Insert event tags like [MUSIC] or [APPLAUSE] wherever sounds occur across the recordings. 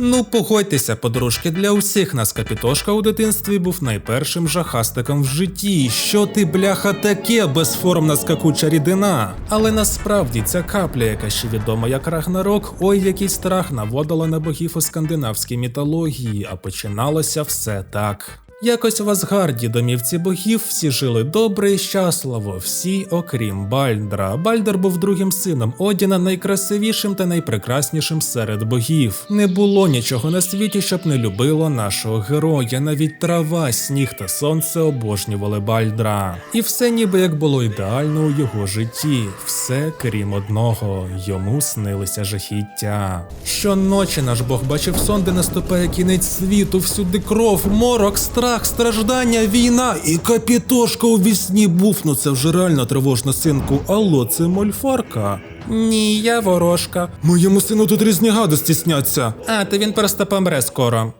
Ну, погодьтеся, подружки, для усіх нас Капітошка у дитинстві був найпершим жахастиком в житті. Що ти, бляха, таке безформна скакуча рідина? Але насправді ця капля, яка ще відома як Рагнарок, ой, який страх наводила на богів у скандинавській мітології, а починалося все так. Якось в Асгарді, домівці богів, всі жили добре і щасливо, всі, окрім Бальдра. Бальдер був другим сином Одіна, найкрасивішим та найпрекраснішим серед богів. Не було нічого на світі, щоб не любило нашого героя. Навіть трава, сніг та сонце обожнювали Бальдра. І все ніби як було ідеально у його житті. Все крім одного, йому снилися жахіття. Щоночі наш Бог бачив сон, де наступає кінець світу, всюди кров, морок, страх, страждання, війна і капітошка у вісні був. Ну це вже реально тривожна синку. Алло, це мольфарка. Ні, я ворожка. Моєму сину тут різні гадості сняться. А, то він просто помре скоро.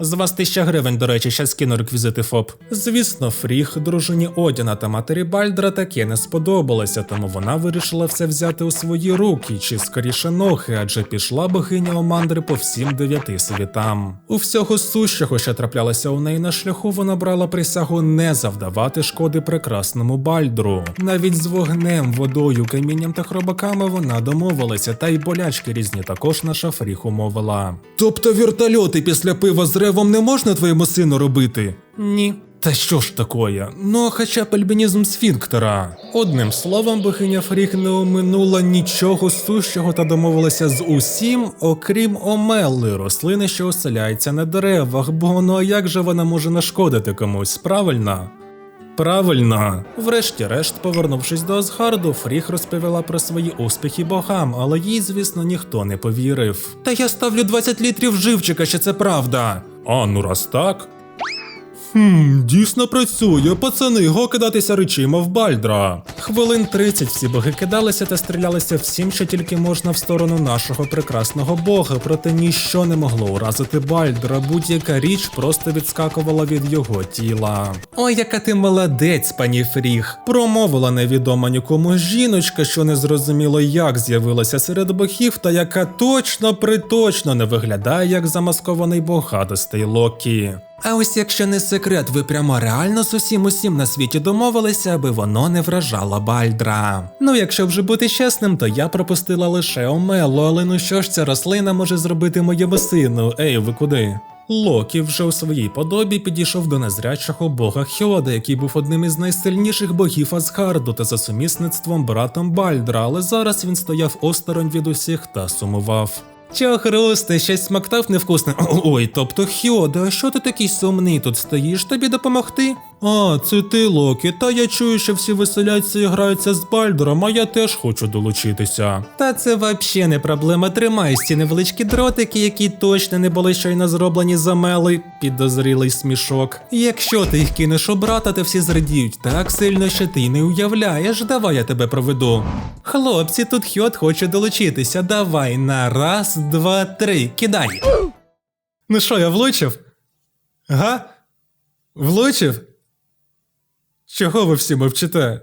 З вас тисяча гривень, до речі, щас скину реквізити ФОП. Звісно, Фріх, дружині Одіна та матері Бальдра таке не сподобалося, тому вона вирішила все взяти у свої руки, чи скоріше ноги, адже пішла богиня Омандри по всім дев'яти світам. У всього сущого, що траплялося у неї на шляху, вона брала присягу не завдавати шкоди прекрасному Бальдру. Навіть з вогнем, водою, камінням та хробаками вона домовилася, та й болячки різні також наша Фріх умовила. Тобто вертольоти після пива з ревом не можна твоєму сину робити? Ні. Та що ж такое? Ну, хоча б альбінізм сфінктера. Одним словом, богиня Фріх не оминула нічого сущого та домовилася з усім, окрім омели, рослини, що оселяється на деревах, бо ну а як же вона може нашкодити комусь, правильно? Правильно. Врешті-решт, повернувшись до Асгарду, Фріх розповіла про свої успіхи богам, але їй, звісно, ніхто не повірив. Та я ставлю 20 літрів живчика, що це правда. А ну раз так. Хм, дійсно працює, пацани, го кидатися речима в Бальдра. Хвилин 30 всі боги кидалися та стрілялися всім, що тільки можна в сторону нашого прекрасного бога, проте ніщо не могло уразити Бальдра, будь-яка річ просто відскакувала від його тіла. Ой, яка ти молодець, пані Фріх! Промовила невідома нікому жіночка, що не зрозуміло, як з'явилася серед богів, та яка точно приточно не виглядає як замаскований богатостей Локі. А ось якщо не секрет, ви прямо реально з усім усім на світі домовилися, аби воно не вражало Бальдра. Ну, якщо вже бути чесним, то я пропустила лише Омелу, але ну що ж ця рослина може зробити моєму сину? Ей, ви куди? Локі вже у своїй подобі підійшов до незрячого бога Хьода, який був одним із найсильніших богів Асгарду та за сумісництвом братом Бальдра, але зараз він стояв осторонь від усіх та сумував. Чо, хрусти, щось смактав невкусне. [CLEARS THROAT] Ой, тобто Хьода, а що ти такий сумний тут стоїш? Тобі допомогти? А, це ти, Локі, та я чую, що всі веселяться і граються з Бальдером, а я теж хочу долучитися. Та це взагалі не проблема. Тримай ці невеличкі дротики, які точно не були щойно зроблені за мели, підозрілий смішок. Якщо ти їх кинеш у брата, то всі зрадіють так сильно, що ти й не уявляєш. Давай я тебе проведу. Хлопці, тут Хьот хоче долучитися. Давай на раз, два, три, кидай. Ну що, я влучив? Га? Влучив? Чого ви всі мовчите?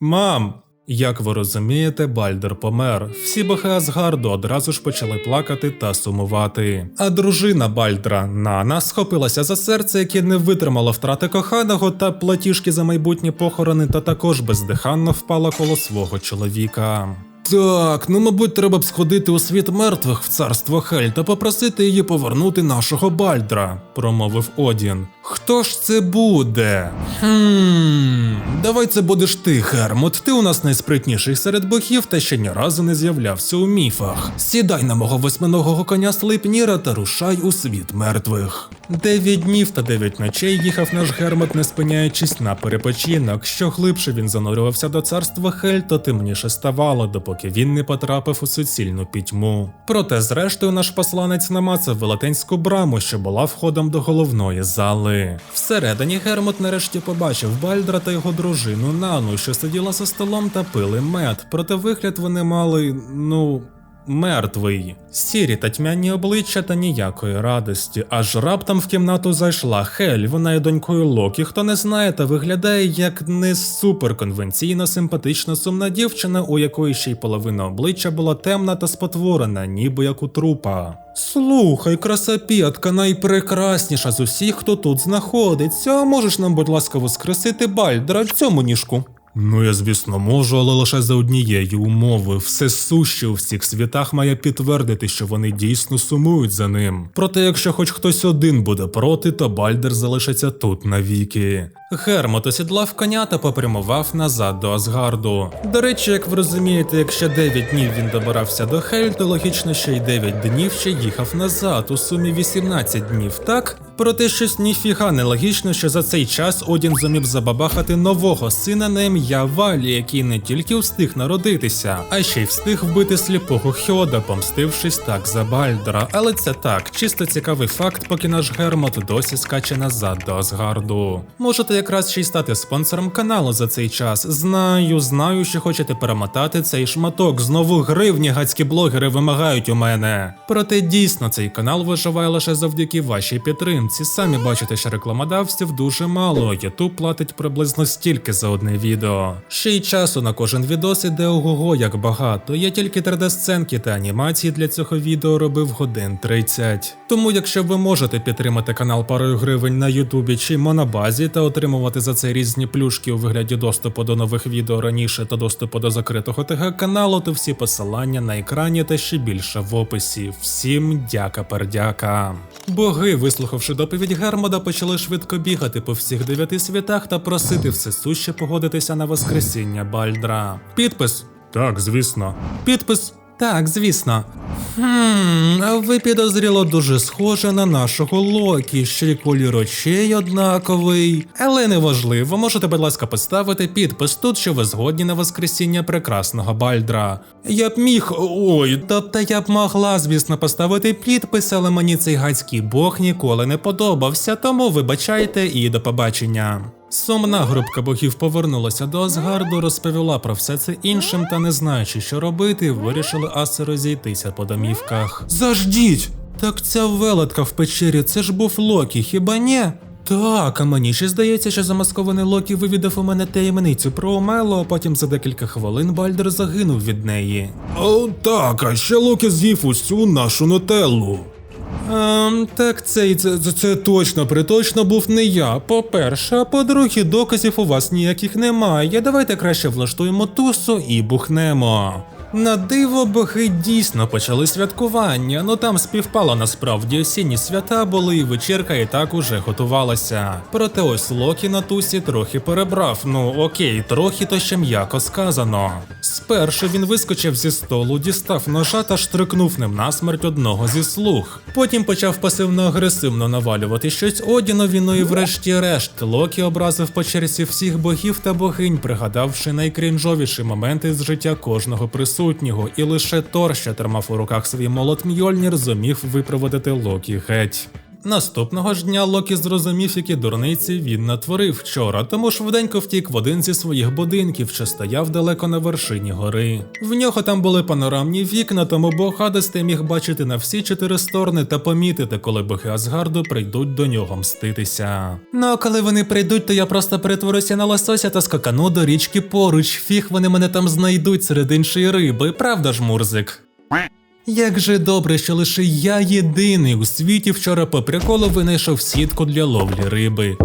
Мам, як ви розумієте, Бальдер помер. Всі боги Асгарду одразу ж почали плакати та сумувати. А дружина Бальдра Нана схопилася за серце, яке не витримало втрати коханого та платіжки за майбутні похорони, та також бездиханно впала коло свого чоловіка. Так, ну мабуть, треба б сходити у світ мертвих в царство Хель та попросити її повернути нашого Бальдра, промовив Одін. Хто ж це буде? Хм, давай це будеш ти, Гермот. Ти у нас найспритніший серед богів та ще ні разу не з'являвся у міфах. Сідай на мого восьминогого коня Слейпніра та рушай у світ мертвих. Дев'ять днів та дев'ять ночей їхав наш Гермот, не спиняючись на перепочинок. Що глибше він занурювався до царства Хель, то темніше ставало, допоки він не потрапив у суцільну пітьму. Проте, зрештою, наш посланець намацав велетенську браму, що була входом до головної зали. Всередині Гермот нарешті побачив Бальдра та його дружину Нану, що сиділа за столом та пили мед. Проте вигляд вони мали, ну. Мертвий. Сірі та тьмяні обличчя та ніякої радості. Аж раптом в кімнату зайшла Хель, вона є донькою Локі. Хто не знає, та виглядає як не суперконвенційно симпатична сумна дівчина, у якої ще й половина обличчя була темна та спотворена, ніби як у трупа. Слухай, красапітка, найпрекрасніша з усіх, хто тут знаходиться. Можеш нам, будь ласка, воскресити Бальдра цьому ніжку? Ну, я звісно можу, але лише за однієї умови. Все суще у всіх світах має підтвердити, що вони дійсно сумують за ним. Проте, якщо хоч хтось один буде проти, то Бальдер залишиться тут навіки. Гермот осідлав коня та попрямував назад до Асгарду. До речі, як ви розумієте, якщо 9 днів він добирався до Хель, то логічно, що й 9 днів ще їхав назад, у сумі 18 днів, так? Проте щось ніфіга не логічно, що за цей час Одін зумів забабахати нового сина на ім'я Валі, який не тільки встиг народитися, а ще й встиг вбити сліпого Хьода, помстившись так за Бальдера. Але це так, чисто цікавий факт, поки наш Гермот досі скаче назад до Асгарду. Можете якраз ще й стати спонсором каналу за цей час. Знаю, знаю, що хочете перемотати цей шматок. Знову гривні гацькі блогери вимагають у мене. Проте дійсно цей канал виживає лише завдяки вашій підтримці. Самі бачите, що рекламодавців дуже мало. Ютуб платить приблизно стільки за одне відео. Ще й часу на кожен відос іде ого як багато. Я тільки 3D-сценки та анімації для цього відео робив годин 30. Тому, якщо ви можете підтримати канал парою гривень на Ютубі чи Монобазі та отримувати за це різні плюшки у вигляді доступу до нових відео раніше та доступу до закритого ТГ каналу, то всі посилання на екрані та ще більше в описі. Всім дяка пердяка. Боги, вислухавши доповідь Гермода, почали швидко бігати по всіх дев'яти світах та просити всесуще погодитися на воскресіння Бальдра. Підпис. Так, звісно. Підпис. Так, звісно. Хм, ви підозріло дуже схоже на нашого Локі, ще колір очей однаковий. Але неважливо, можете, будь ласка, поставити підпис тут, що ви згодні на воскресіння прекрасного Бальдра. Я б міг. Ой, тобто я б могла, звісно, поставити підпис, але мені цей гадський бог ніколи не подобався, тому вибачайте і до побачення. Сумна групка богів повернулася до Асгарду, розповіла про все це іншим та не знаючи, що робити, вирішили аси розійтися по домівках. Заждіть! Так ця велетка в печері, це ж був Локі, хіба ні? Так, а мені ще здається, що замаскований Локі вивідав у мене таємницю про Омело, а потім за декілька хвилин Бальдер загинув від неї. О, так, а ще Локі з'їв усю нашу нотеллу. Ем, так це, це, це, точно приточно був не я. По-перше, а по-друге, доказів у вас ніяких немає. Давайте краще влаштуємо тусу і бухнемо. На диво боги дійсно почали святкування, ну там співпало насправді осінні свята були, і вечірка і так уже готувалася. Проте ось Локі на тусі трохи перебрав. Ну окей, трохи то ще м'яко сказано. Спершу він вискочив зі столу, дістав ножа та штрикнув ним насмерть одного зі слуг. Потім почав пасивно-агресивно навалювати щось Одінові, ну і врешті-решт Локі образив по черзі всіх богів та богинь, пригадавши найкрінжовіші моменти з життя кожного присутнього, і лише Тор, що тримав у руках свій молот Мьольнір, зумів випроводити Локі геть. Наступного ж дня Локі зрозумів, які дурниці він натворив вчора, тому швиденько втік в один зі своїх будинків, що стояв далеко на вершині гори. В нього там були панорамні вікна, тому бог Гадесте міг бачити на всі чотири сторони та помітити, коли боги Асгарду прийдуть до нього мститися. Ну а коли вони прийдуть, то я просто перетворюся на лосося та скакану до річки поруч. Фіг вони мене там знайдуть серед іншої риби, правда ж, Мурзик? Як же добре, що лише я єдиний у світі вчора по приколу винайшов сітку для ловлі риби.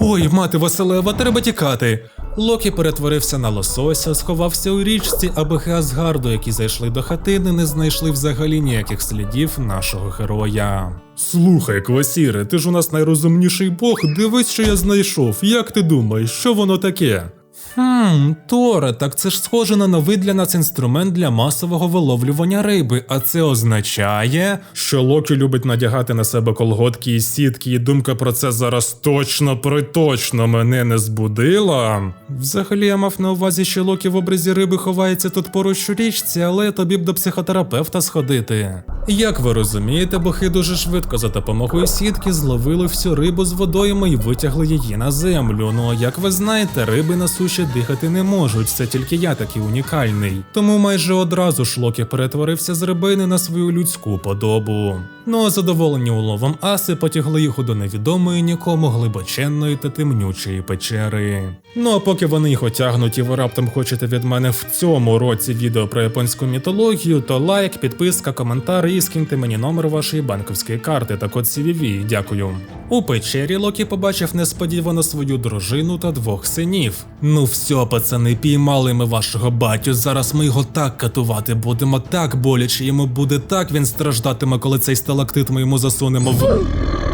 Ой, мати Василева, треба тікати. Локі перетворився на лосося, сховався у річці, а боги які зайшли до хатини, не знайшли взагалі ніяких слідів нашого героя. Слухай, Квасіре, ти ж у нас найрозумніший бог, дивись, що я знайшов. Як ти думаєш, що воно таке? Хм, Торе, так це ж схоже на новий для нас інструмент для масового виловлювання риби, а це означає, що Локі любить надягати на себе колготки і сітки, і думка про це зараз точно приточно мене не збудила. Взагалі я мав на увазі, що Локі в образі риби ховається тут поруч у річці, але тобі б до психотерапевта сходити. Як ви розумієте, бохи дуже швидко за допомогою сітки зловили всю рибу з водойми і витягли її на землю. Ну а як ви знаєте, риби на суші дихати не можуть, це тільки я такий унікальний. Тому майже одразу ж Локі перетворився з рибини на свою людську подобу. Ну а задоволені уловом аси потягли його до невідомої нікому глибоченної та темнючої печери. Ну а поки вони їх отягнуть і ви раптом хочете від мене в цьому році відео про японську мітологію, то лайк, підписка, коментар і скиньте мені номер вашої банківської карти та код CVV. Дякую. У печері Локі побачив несподівано свою дружину та двох синів. Ну все, пацани, піймали ми вашого батю. Зараз ми його так катувати будемо, так боляче йому буде, так він страждатиме, коли цей сталактит ми засунемо в.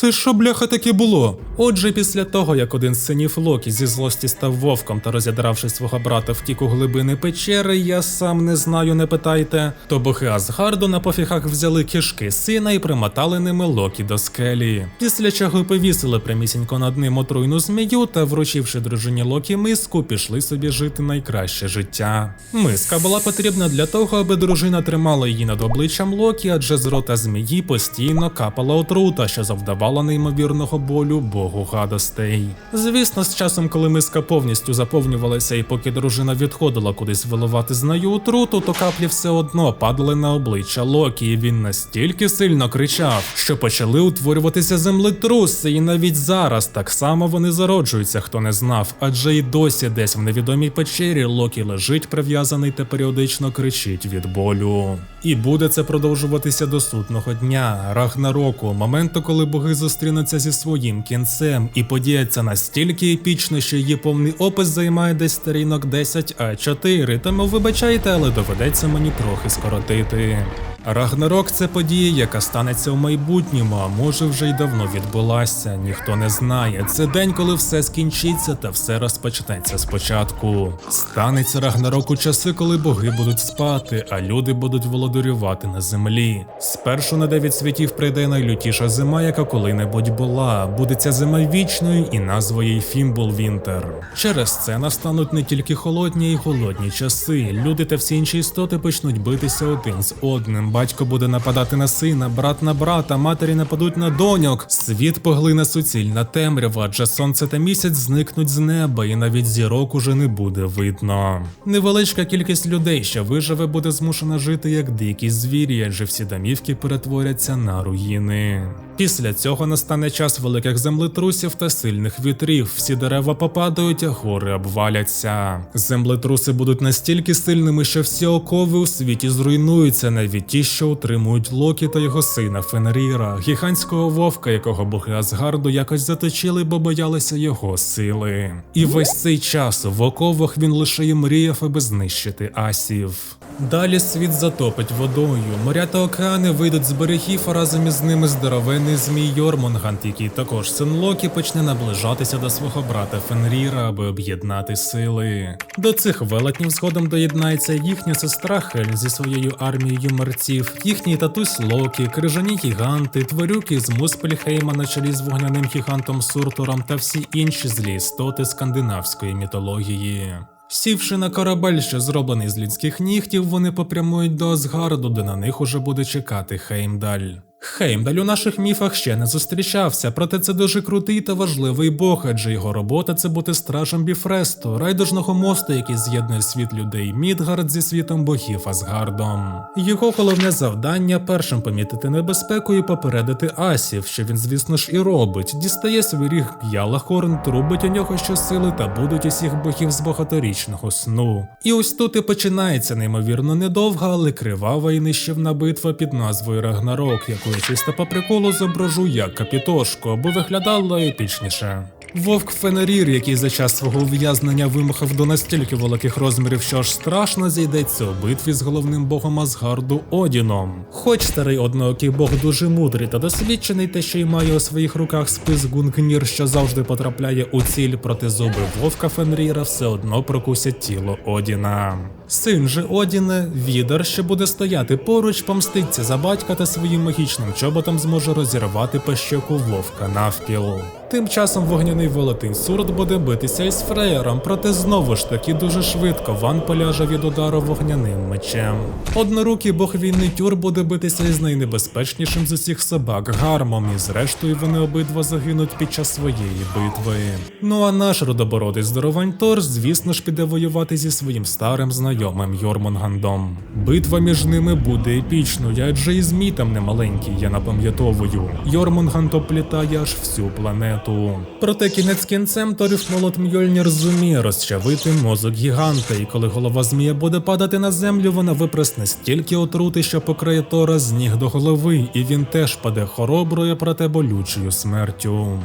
Це що, бляха, таке було? Отже, після того, як один з синів Локі зі злості став вовком та розядравши свого брата втік у глибини печери, я сам не знаю, не питайте, то боги Асгарду на пофігах взяли кишки сина і примотали ними Локі до скелі. Після чого повісили прямісінько над ним отруйну змію та, вручивши дружині Локі миску, пішли собі жити найкраще життя. Миска була потрібна для того, аби дружина тримала її над обличчям Локі, адже з рота змії постійно капала отрута, що завдавала неймовірного болю богу гадостей. Звісно, з часом, коли миска повністю заповнювалася, і поки дружина відходила кудись виливати з нею отруту, то каплі все одно падали на обличчя Локі, і він настільки сильно кричав, що почали утворюватися землетруси, і навіть зараз так само вони зароджуються, хто не знав, адже і досі десь в невідомій печері Локі лежить прив'язаний та періодично кричить від болю. І буде це продовжуватися до сутного дня, Рагнароку, моменту, коли боги зустрінуться зі своїм кінцем, і подія ця настільки епічна, що її повний опис займає десь сторінок 10 А4, тому вибачайте, але доведеться мені трохи скоротити. Рагнарок це подія, яка станеться у майбутньому, а може вже й давно відбулася. Ніхто не знає. Це день, коли все скінчиться та все розпочнеться спочатку. Станеться Рагнарок у часи, коли боги будуть спати, а люди будуть володарювати на землі. Спершу на дев'ять світів прийде найлютіша зима, яка коли-небудь була. Буде ця зима вічною, і назва їй Фімбул-Вінтер. Через це настануть не тільки холодні й голодні часи. Люди та всі інші істоти почнуть битися один з одним. Батько буде нападати на сина, брат на брата, матері нападуть на доньок. Світ поглине суцільна темрява, адже сонце та місяць зникнуть з неба, і навіть зірок уже не буде видно. Невеличка кількість людей, що виживе, буде змушена жити як дикі звірі, адже всі домівки перетворяться на руїни. Після цього настане час великих землетрусів та сильних вітрів. Всі дерева попадають, а гори обваляться. Землетруси будуть настільки сильними, що всі окови у світі зруйнуються, навіть ті, що утримують Локі та його сина Фенріра, гігантського вовка, якого боги Асгарду якось заточили, бо боялися його сили. І весь цей час в оковах він лише і мріяв, аби знищити асів. Далі світ затопить водою. Моря та океани вийдуть з берегів, а разом із ними здоровенний змій Йормунгант, який також син Локі почне наближатися до свого брата Фенріра, аби об'єднати сили. До цих велетнів згодом доєднається їхня сестра Хель зі своєю армією мерців, їхній татусь Локі, крижані гіганти, тварюки з Муспельхейма на чолі з вогняним гігантом Суртуром та всі інші злі істоти скандинавської мітології. Сівши на корабель, що зроблений з людських нігтів, вони попрямують до Асгарду, де на них уже буде чекати Хеймдаль. Хеймдаль у наших міфах ще не зустрічався, проте це дуже крутий та важливий бог, адже його робота це бути стражем Біфресту, райдужного мосту, який з'єднує світ людей Мідгард зі світом богів Асгардом. Його головне завдання першим помітити небезпеку і попередити асів, що він, звісно ж, і робить. Дістає свій ріг Б'ялахорн, трубить у нього щосили та будуть усіх богів з багаторічного сну. І ось тут і починається неймовірно недовга, але кривава і нищівна битва під назвою Рагнарок, яку чисто по приколу зображу як капітошку, аби виглядало епічніше. Вовк Фенерір, який за час свого ув'язнення вимахав до настільки великих розмірів, що аж страшно зійдеться у битві з головним богом Асгарду Одіном. Хоч старий одноокий бог дуже мудрий та досвідчений, те, що й має у своїх руках спис Гунгнір, що завжди потрапляє у ціль проти зуби вовка Фенріра, все одно прокусять тіло Одіна. Син же Одіне, Відар, що буде стояти поруч, помститься за батька та своїм магічним чоботом зможе розірвати пащоку вовка навпіл. Тим часом вогняний велетень Сурт буде битися із Фреєром, проте знову ж таки дуже швидко Ван поляже від удару вогняним мечем. Однорукий бог війни Тюр буде битися із найнебезпечнішим з усіх собак Гармом, і зрештою вони обидва загинуть під час своєї битви. Ну а наш родобородий здоровань Тор, звісно ж, піде воювати зі своїм старим знайомим Йормунгандом. Битва між ними буде епічною, адже і змій там не маленький, я напам'ятовую. Йормунганд оплітає аж всю планету. Проте кінець кінцем Торів молот Мьольнір зуміє розчавити мозок гіганта, і коли голова змія буде падати на землю, вона випресне стільки отрути, що покриє Тора з ніг до голови, і він теж паде хороброю, проте болючою смертю.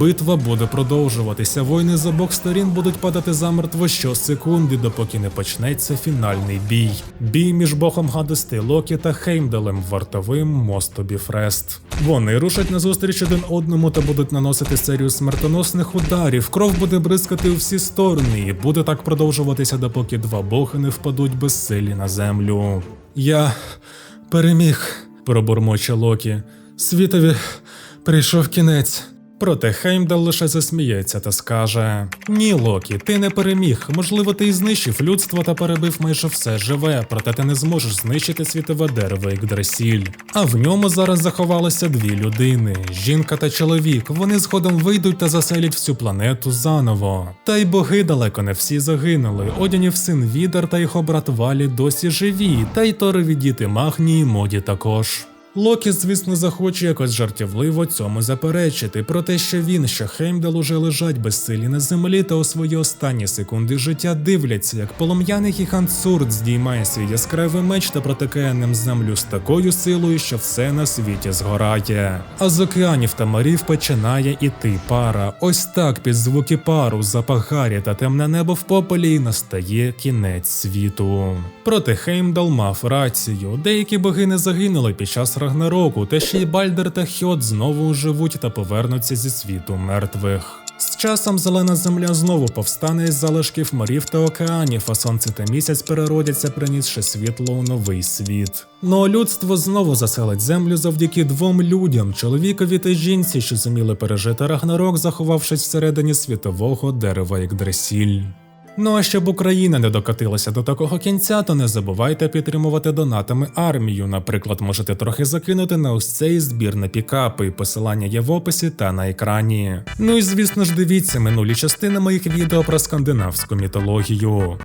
Битва буде продовжуватися. Воїни з обох сторін будуть падати замертво щосекунди, допоки не почнеться фінальний бій. Бій між богом гадости Локі та Хеймдалем вартовим мосту Біфрест. Вони рушать назустріч один одному та будуть наносити серію смертоносних ударів. Кров буде бризкати у всі сторони, і буде так продовжуватися, допоки два боги не впадуть безсилі на землю. Я переміг, пробурмоче Локі. Світові прийшов кінець. Проте Хеймдал лише засміється та скаже: Ні, Локі, ти не переміг. Можливо, ти і знищив людство та перебив майже все живе, проте ти не зможеш знищити світове дерево Ікдрасіль. А в ньому зараз заховалися дві людини: жінка та чоловік. Вони згодом вийдуть та заселять всю планету заново. Та й боги далеко не всі загинули. Одянів син Відер та його брат Валі досі живі, та й торові діти Магні і Моді також. Локі, звісно, захоче якось жартівливо цьому заперечити, про те, що він, що Хеймдал уже лежать безсилі на землі та у свої останні секунди життя дивляться, як полум'яний гігант Сурд здіймає свій яскравий меч та протикає ним землю з такою силою, що все на світі згорає. А з океанів та морів починає іти пара. Ось так під звуки пару, запах гарі та темне небо в попелі і настає кінець світу. Проте Хеймдал мав рацію. Деякі боги не загинули під час Рагнароку, та ще й Бальдер та Хьот знову оживуть та повернуться зі світу мертвих. З часом зелена земля знову повстане із залишків морів та океанів, а сонце та місяць переродяться, принісши світло у новий світ. Ну а людство знову заселить землю завдяки двом людям, чоловікові та жінці, що зуміли пережити Рагнарок, заховавшись всередині світового дерева Ікдрасіль. Ну а щоб Україна не докатилася до такого кінця, то не забувайте підтримувати донатами армію. Наприклад, можете трохи закинути на ось цей збір на пікапи. Посилання є в описі та на екрані. Ну і звісно ж дивіться минулі частини моїх відео про скандинавську мітологію.